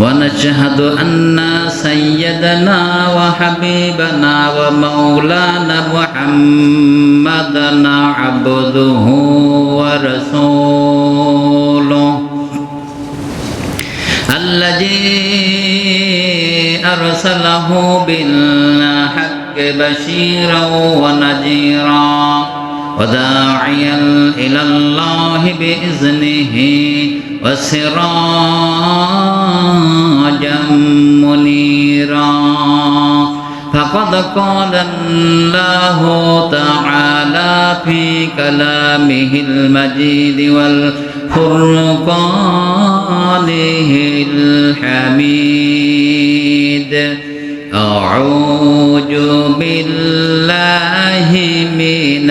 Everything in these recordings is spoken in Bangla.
ونشهد أن سيدنا وحبيبنا ومولانا محمدا عبده ورسوله الذي أرسله بالحق بشيرا ونذيرا وداعيا إلى الله بإذنه وسراجا منيرا. فقد قال الله تعالى في كلامه المجيد والفرقانه الحميد. أعوذ بالله من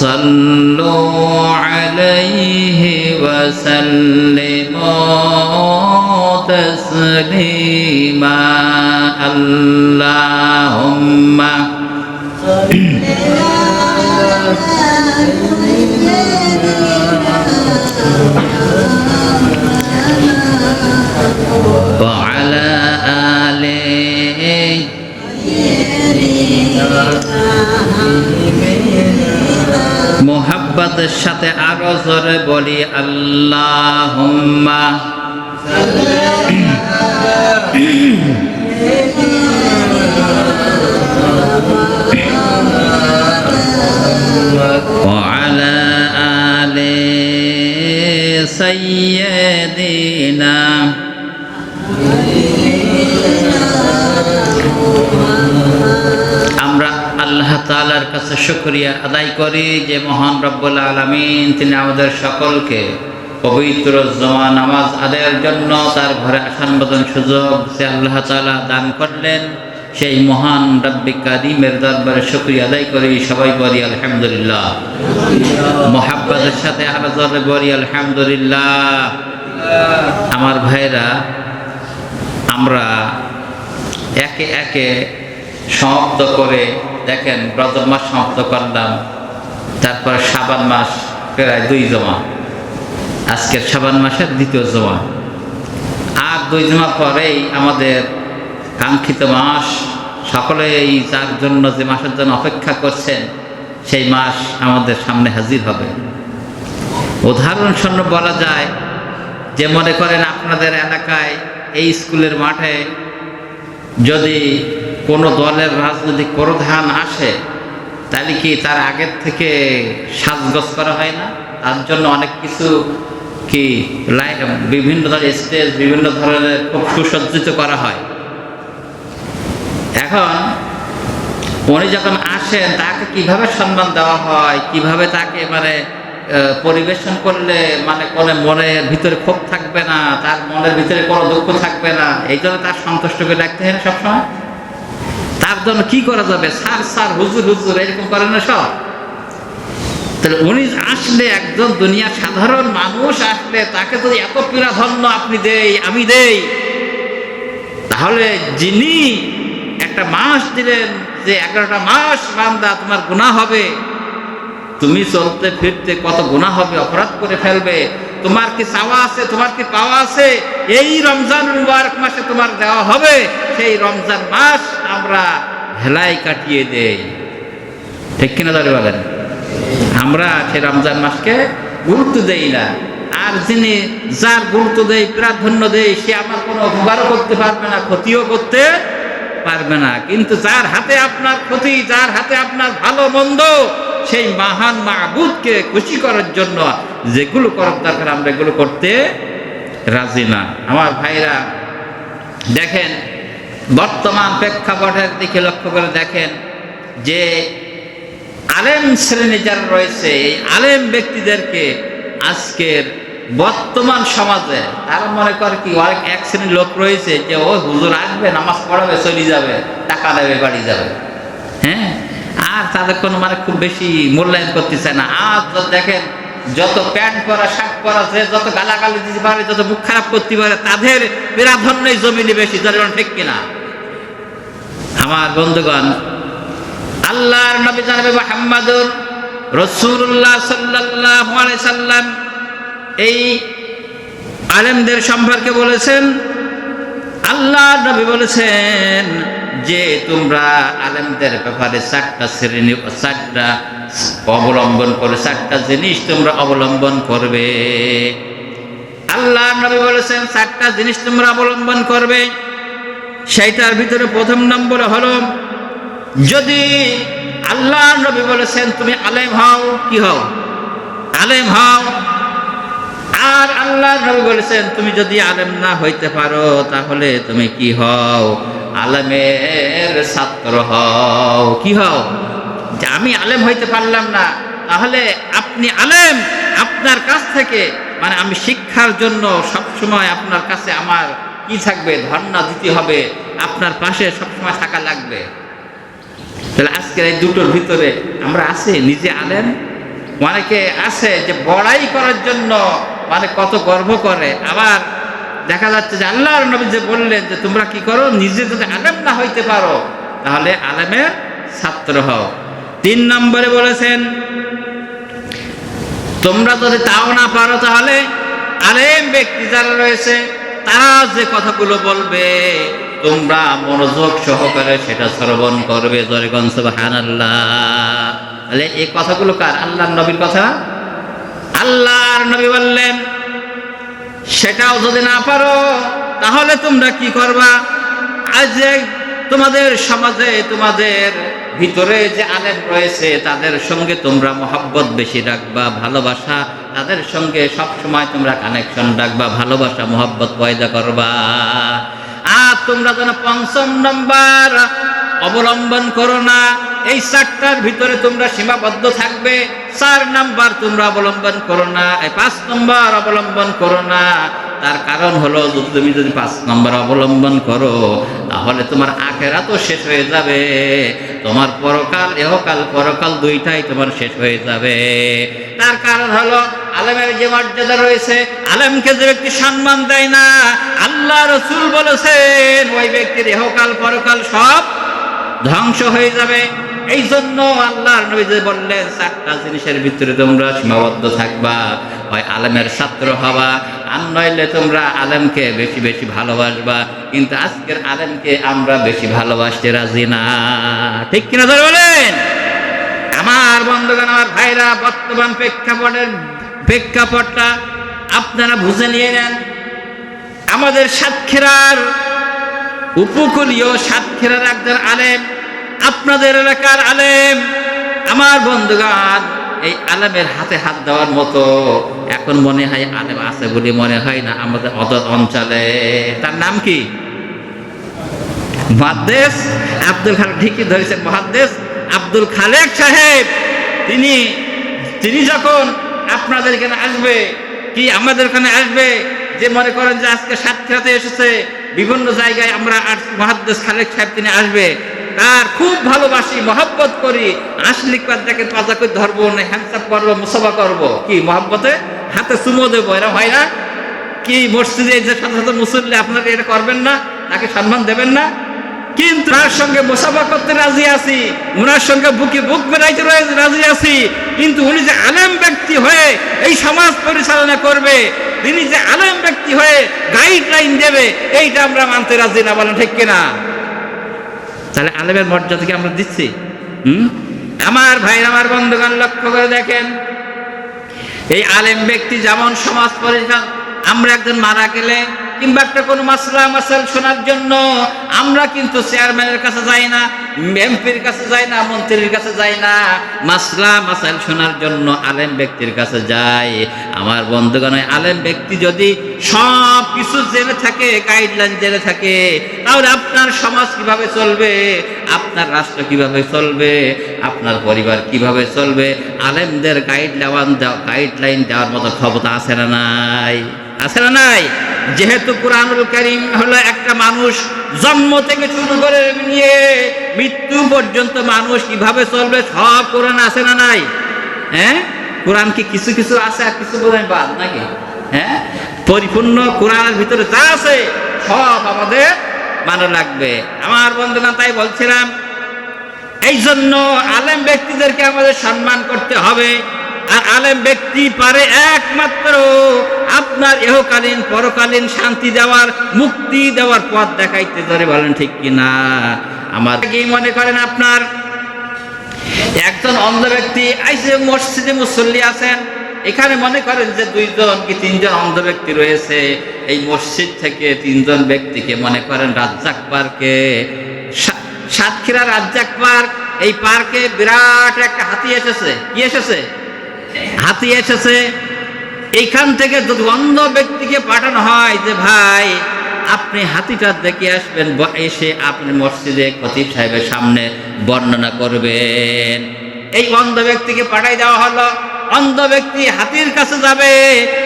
صلوا عليه وسلموا تسليما. اللهم وعلى آله মোহাব্বতের সাথে আরো জোরে বলি আল্লাহ وعلى آل سيدنا আমরা আল্লাহ তাআলার কাছে শুকরিয়া আদায় করি যে মহান রব্বুল আলামিন তিনি আমাদের সকলকে পবিত্র জমা নামাজ আদায়ের জন্য তার ঘরে আসার মতন সুযোগ সে আল্লাহ তাআলা দান করলেন। সেই মহান রব্বি কাদিমের দরবারে শুকরিয়া আদায় করি। সবাই বলি আলহামদুলিল্লাহ। মোহাব্বতের সাথে আলোচনা বলি আলহামদুলিল্লাহ। আমার ভাইরা, আমরা একে একে সমাপ্ত করে দেখেন, রজব মাস সমাপ্ত করলাম। তারপর সাবান মাস প্রায় দুই জমা আজকের সাবান মাসের দ্বিতীয় জমা আর দুই জমা পরেই আমাদের কাঙ্ক্ষিত মাস সকলে এই যার জন্য যে মাসের জন্য অপেক্ষা করছেন, সেই মাস আমাদের সামনে হাজির হবে। উদাহরণস্বরূপ বলা যায়, যে মনে করেন আপনাদের এলাকায় এই স্কুলের মাঠে যদি কোনো দলের রাজনৈতিক প্রধান আসে, তাহলে কি তার আগের থেকে সাজগজ করা হয় না? তার জন্য অনেক কিছু কি বিভিন্ন ধরনের স্টেজ বিভিন্ন ধরনের খুব সুসজ্জিত করা হয়। এখন উনি যখন আসেন, তাকে কীভাবে সম্মান দেওয়া হয়, কীভাবে তাকে মানে পরিবেশন করলে মানে কোনো মনের ভিতরে ক্ষোভ থাকবে না, তার মনের ভিতরে কোনো দুঃখ থাকবে না, এই জন্য তার সন্তুষ্ট করে রাখতে হয় না সবসময়? তার জন্য কি করা যাবে? স্যার স্যার, হুজুর হুজুর, এরকম করে না সব? তাহলে উনি আসলে একজন দুনিয়ার সাধারণ মানুষ আসলে তাকে যদি এত প্রাধান্য আপনি দেই, আমি দেই, তাহলে যিনি একটা মাস দিলেন যে এগারোটা মাস বান্দা, তোমার গুণা হবে। তুমি চলতে ফিরতে কত গুণা হবে, অপরাধ করে ফেলবে। তোমার কি চাওয়া আছে, তোমার কি পাওয়া আছে? এই রমজান মুবারক মাসে তোমার দেওয়া হবে, সেই রমজান মাস আমরা হেলাই কাটিয়ে দেই। ঠিক কিনা দাঁড়িয়ে বলেন? আমরা সেই রমজান মাসকে গুরুত্ব দেই না। আর যিনি যার গুরুত্ব দেয় প্রাধান্য দেয় সে আমার কোনো উপকারও করতে পারবে না, ক্ষতিও করতে পারবে না। কিন্তু যার হাতে আপনার ক্ষতি, যার হাতে আপনার ভালো মন্দ, সেই মহান মাহবুদকে খুশি করার জন্য যেগুলো করার দরকার, আমরা এগুলো করতে রাজি না। আমার ভাইরা, দেখেন বর্তমান প্রেক্ষাপটের দিকে লক্ষ্য করে দেখেন যে আলেম শ্রেণি যারা রয়েছে, এই আলেম ব্যক্তিদেরকে আজকের বর্তমান সমাজে তারা মনে করে কি, অনেক এক শ্রেণির লোক রয়েছে যে, ও, হুজুর আসবে, নামাজ পড়াবে, চলে যাবে, টাকা দেবে, বাড়ি যাবে। হ্যাঁ? আর তাদের কোনো মানে খুব বেশি মূল্যায়ন করতে চায় না। আর দেখেন, যত প্যান্ট পরা, শার্ট পরা, যে যত গালাগালি দিতে পারে, যত মুখ খারাপ করতে পারে, তাদের প্রাধান্যই জমিনে বেশি যার ঠিক কিনা? আমার বন্ধুগণ, আল্লাহর নবী জানাবে মোহাম্মদুর রসুল্লাহ আলাইহি সাল্লাম। এই আলেমদের সম্পর্কে বলেছেন আল্লাহ নবী বলেছেন যে তোমরা আলেমদের ব্যাপারে চারটা শ্রেণি চারটা অবলম্বন করে, চারটা জিনিস তোমরা অবলম্বন করবে। আল্লাহ নবী বলেছেন, চারটা জিনিস তোমরা অবলম্বন করবে। সেইটার ভিতরে প্রথম নম্বর হলো, যদি আল্লাহ নবী বলেছেন, তুমি আলেম হও কি হও? আলেম হও। আর আল্লাহ নবী বলেছেন, তুমি যদি আলেম না হইতে পারো, তাহলে তুমি কি হও? আলেমের ছাত্র হও। কি হও? যে আমি আলেম হইতে পারলাম না, তাহলে আপনি আলেম, আপনার কাছ থেকে মানে আমি শিক্ষার জন্য সবসময় আপনার কাছে আমার কি থাকবে? ধর্ণা দিতে হবে। আপনার পাশে সবসময় থাকা লাগবে। তাহলে আজকের এই দুটোর ভিতরে আমরা আছি, নিজে আলেন অনেকে আছে যে বড়াই করার জন্য মানে কত গর্ব করে। আবার দেখা যাচ্ছে যে আল্লাহর নবী যে বললেন যে তোমরা কি করো? নিজে যদি আলেম না হইতে পারো, তাহলে আলেমের ছাত্র হও। তিন নম্বরে বলেছেন, তোমরা যদি তাও না পারো তাহলে আলেম ব্যক্তি যারা রয়েছে তারা যে কথাগুলো বলবে, তোমরা মনোযোগ সহকারে সেটা শ্রবণ করবে। আল্লাহ তাহলে এই কথাগুলো কার? আল্লাহর নবীর কথা? আল্লাহর নবী বললেন, সেটাও যদি না পারো, তাহলে তোমরা কি করবা? আজ তোমাদের সমাজে, তোমাদের ভিতরে যে আলেম রয়েছে, তাদের সঙ্গে তোমরা মহাব্বত বেশি রাখবা, ভালোবাসা, তাদের সঙ্গে সব সময় তোমরা কানেকশন রাখবা, ভালোবাসা, মহাব্বত পয়দা করবা। আর তোমরা যেন পঞ্চম নম্বর অবলম্বন করো না, এই চারটার ভিতরে তোমরা সীমাবদ্ধ থাকবে। চার নাম্বার তোমরা অবলম্বন করো না পাঁচ নম্বর অবলম্বন করো না। তার কারণ হলো তুমি যদি পাঁচ নম্বর অবলম্বন করো, তাহলে তোমার আখেরা তো শেষ হয়ে যাবে। তোমার পরকাল এহকাল পরকাল দুইটাই তোমার শেষ হয়ে যাবে। তার কারণ হলো, আলেমের যে মর্যাদা রয়েছে, আলেমকে যে ব্যক্তি সম্মান দেয় না, আল্লাহ রসুল বলেছেন, ওই ব্যক্তির এহকাল পরকাল সব ধ্বংস হয়ে যাবে। এই জন্য আল্লাহর নবী বললেন, চারটা জিনিসের ভিতরে তোমরা সীমাবদ্ধ থাকবা, হয় আলেমের ছাত্র হবা। আর নইলে তোমরা আলেমকে বেশি বেশি ভালোবাসবা। কিন্তু আজকের আলেমকে আমরা বেশি ভালোবাসতে রাজি না। ঠিক কিনা ধরে বলেন? আমার বন্ধুগণ, আমার ভাইরা, বর্তমান প্রেক্ষাপটের প্রেক্ষাপটটা আপনারা বুঝে নিয়ে নেন। আমাদের সাতক্ষীরার উপকূলীয় সাতক্ষীরার একজন আলেম, আপনাদের এলাকার আলেম, আমার বন্ধুগান এই আলেমের হাতে হাত দেওয়ার মতো এখন মনে হয় আলেম আছে বলে মনে হয় না আমাদের অত অঞ্চলে। তার নাম কি? মহাদ্দেশ আব্দুল খালেক, ঠিকই ধরেছেন মহাদ্দেশ আব্দুল খালেক সাহেব। তিনি তিনি যখন আপনাদের এখানে আসবে, কি আমাদের এখানে আসবে? যে মনে করেন যে আজকে সাতক্ষীরাতে এসেছে বিভিন্ন জায়গায় আমরা মহাদ্দেশ খালেক সাহেব তিনি আসবে, তার খুব ভালোবাসি, মহব্বত করি। আশলিক পাতাকে পাতা করে ধরবো না হ্যান্ডসাপ করব মুসাফা করব। কি মহব্বতে? হাতে চুমো দেবো, এরা হয় না? কি মসজিদে যে সাথে মুসল্লি আপনারা এটা করবেন না, তাকে সম্মান দেবেন না? কিন্তু তার সঙ্গে মোসাফা করতে রাজি আছি, ওনার সঙ্গে বুকে বুক রয়ে- রাজি আছি। কিন্তু উনি যে আলেম ব্যক্তি হয়ে এই সমাজ পরিচালনা করবে, তিনি যে আলেম ব্যক্তি হয়ে গাইডলাইন দেবে, এইটা আমরা মানতে রাজি না, বলেন ঠিক কিনা? তাহলে আলেমের মর্যাদাকে আমরা দিচ্ছি? হুম? আমার ভাই আমার বন্ধুগণ লক্ষ্য করে দেখেন। এই আলেম ব্যক্তি যেমন সমাজ পরিচালনা আমরা একজন মারা গেলে কিংবা একটা কোনো মাসলা মাসাল শোনার জন্য আমরা কিন্তু চেয়ারম্যানের কাছে যাই না, এমপির কাছে যাই না, মন্ত্রীর কাছে যাই না। মাসলা মাসাইল শোনার জন্য আলেম ব্যক্তির কাছে যাই। আমার বন্ধুগণ আলেম ব্যক্তি যদি সব কিছু জেনে থাকে গাইডলাইন জেনে থাকে, তাহলে আপনার সমাজ কীভাবে চলবে, আপনার রাষ্ট্র কীভাবে চলবে, আপনার পরিবার কীভাবে চলবে, আলেমদের গাইডলাইন গাইডলাইন দেওয়ার মতো ক্ষমতা আছে না নাই? আছে না নাই? যেহেতু কোরআনুল করিম হলো একটা মানুষ জন্ম থেকে শুরু করে নিয়ে মৃত্যু পর্যন্ত মানুষ কীভাবে চলবে, সব কোরআন আছে না নাই? হ্যাঁ? কোরআন কি কিছু কিছু আছে আর কিছু বোধহয় বাদ নাকি? হ্যাঁ? পরিপূর্ণ কোরআনের ভিতরে যা আছে, সব আমাদের মানো লাগবে। আমার বন্ধুগণ, তাই বলছিলাম এই জন্য আলেম ব্যক্তিদেরকে আমাদের সম্মান করতে হবে। আর আলেম ব্যক্তি পারে একমাত্র আপনার এহকালীন, পরকালীন শান্তি দেওয়ার, মুক্তি দেওয়ার পথ দেখাইতে ধরে বলেন ঠিক কিনা আমার কি মনে করেন আপনার, একজন অন্ধ ব্যক্তি আইসে মসজিদে মুসল্লি আছেন, এখানে মনে করেন যে দুইজন কি তিনজন অন্ধ ব্যক্তি রয়েছে, এই মসজিদ থেকে তিনজন ব্যক্তিকে মনে করেন রাজ্জাক পার্কে সাতক্ষীরা রাজ্জাক পার্ক, এই পার্কে বিরাট একটা হাতি এসেছে, কি এসেছে? হাতি এসেছে এইখান থেকে যদি অন্ধ ব্যক্তিকে পাঠানো হয় যে, ভাই, আপনি হাতিটা দেখে আসবেন, এসে আপনি মসজিদে খতিব সাহেবের সামনে বর্ণনা করবেন। এই অন্ধ ব্যক্তিকে পাঠাই দেওয়া হলো। অন্ধ ব্যক্তি হাতির কাছে যাবে,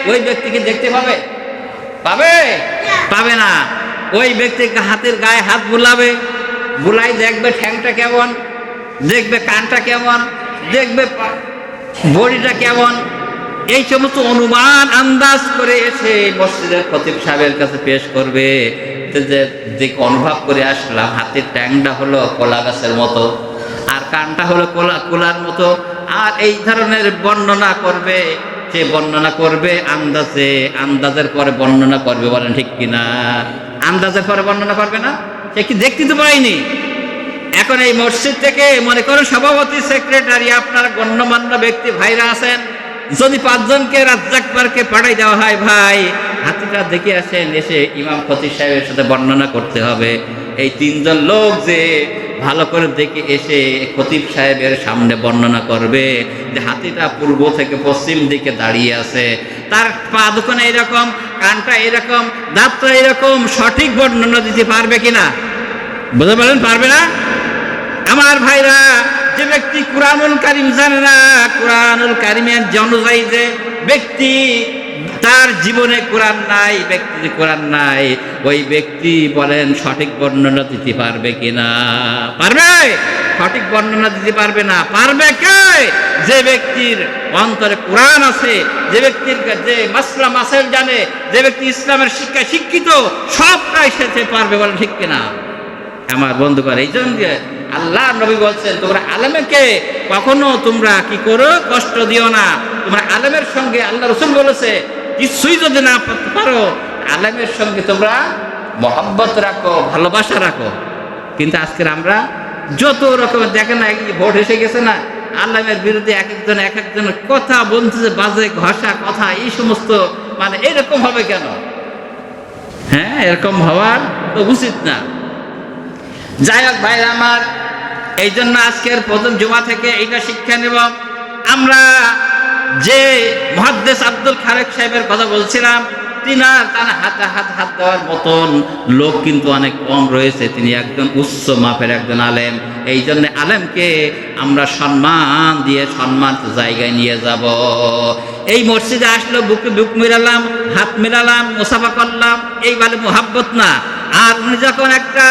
ওই ব্যক্তিকে দেখতে পাবে? পাবে? পাবে না। ওই ব্যক্তিকে হাতির গায়ে হাত বুলাবে। বুলাই দেখবে ঠ্যাংটা কেমন, দেখবে কানটা কেমন, দেখবে বডিটা কেমন এই সমস্ত অনুমান আন্দাজ করে এসে মসজিদের খতিব সাহেবের কাছে পেশ করবে। যে অনুভব করে আসলাম হাতের ট্যাংটা হলো কলা গাছের মতো, আর কানটা হলো কোলা, কোলার মতো, আর এই ধরনের বর্ণনা করবে। সে বর্ণনা করবে, আন্দাজে, আন্দাজের পরে বর্ণনা করবে বলেন ঠিক কিনা? আন্দাজের পরে বর্ণনা করবে না? সে কি দেখতে তো পাইনি? এখন এই মসজিদ থেকে মনে করুন সভাপতি, সেক্রেটারি, আপনার গণ্যমান্য ব্যক্তি ভাইরা আছেন। যদি পাঁচজনকে রাজ্জাক পার্কে পাঠাই দেওয়া হয়, ভাই, হাতিটা দেখে আসেন, এসে ইমাম খতিব সাহেবের সাথে বর্ণনা করতে হবে। এই তিনজন লোক যে ভালো করে দেখে এসে খতিব সাহেবের সামনে বর্ণনা করবে যে হাতিটা পূর্ব থেকে পশ্চিম দিকে দাঁড়িয়ে আছে। তার পা দুখানে এরকম, কানটা এরকম, দাঁতটা এরকম, সঠিক বর্ণনা দিতে পারবে কিনা? বুঝতে পারলেন? পারবে না? আমার ভাইরা যে ব্যক্তি কোরআনুল কারিম জানে না, কোরআনুল কারিমের অনুযায়ী যে ব্যক্তি, তার জীবনে কোরআন নাই ব্যক্তি যে কোরআন নাই, ওই ব্যক্তি বলেন সঠিক বর্ণনা দিতে পারবে কিনা? পারবে? সঠিক বর্ণনা দিতে পারবে না। পারবে কে? যে ব্যক্তির অন্তরে কোরআন আছে, যে ব্যক্তির যে মাসলা মাসেল জানে, যে ব্যক্তি ইসলামের শিক্ষায় শিক্ষিত, সবটাই সে পারবে বলেন ঠিক কিনা? আমার বন্ধুগণ, এই জন্য আল্লাহ নবী বলছেন, তোমরা আলেমকে কখনো তোমরা কি করো? কষ্ট দিও না। তোমরা আলেমের সঙ্গে আল্লাহ রসুল বলেছে, কিছুই যদি না পারো, আলেমের সঙ্গে তোমরা মহব্বত রাখো, ভালোবাসা রাখো। কিন্তু আজকের আমরা যত রকমের, দেখেন না ভোট এসে গেছে না আল্লামের বিরুদ্ধে এক একজন এক একজনের কথা বলতেছে বাজে ঘষা কথা, এই সমস্ত মানে এরকম হবে কেন? হ্যাঁ এরকম হওয়ার তো উচিত না। যাই হোক ভাই আমার এই জন্য আজকের প্রথম জুমা থেকে এইটা শিক্ষা নেব। আমরা যে মহাদ্দেশ আব্দুল খালেক সাহেবের কথা বলছিলাম, তিনার তার হাতে হাত হাত দেওয়ার মতন লোক কিন্তু অনেক কম রয়েছে। তিনি একজন উচ্চ মাপের একজন আলেম। এই জন্য আলেমকে আমরা সম্মান দিয়ে সম্মান জায়গায় নিয়ে যাব। এই মসজিদে আসলো, বুকে বুক মিলালাম, হাত মিলালাম, মুসাফা করলাম। এই বলে মোহাব্বত না। আর উনি যখন একটা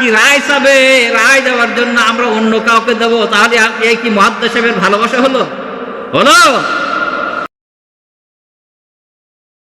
কি রায় চাবে? রায় দেওয়ার জন্য আমরা অন্য কাউকে দেবো? তাহলে এই কি মহাদ্দ সাহেবের ভালোবাসা হলো? হলো?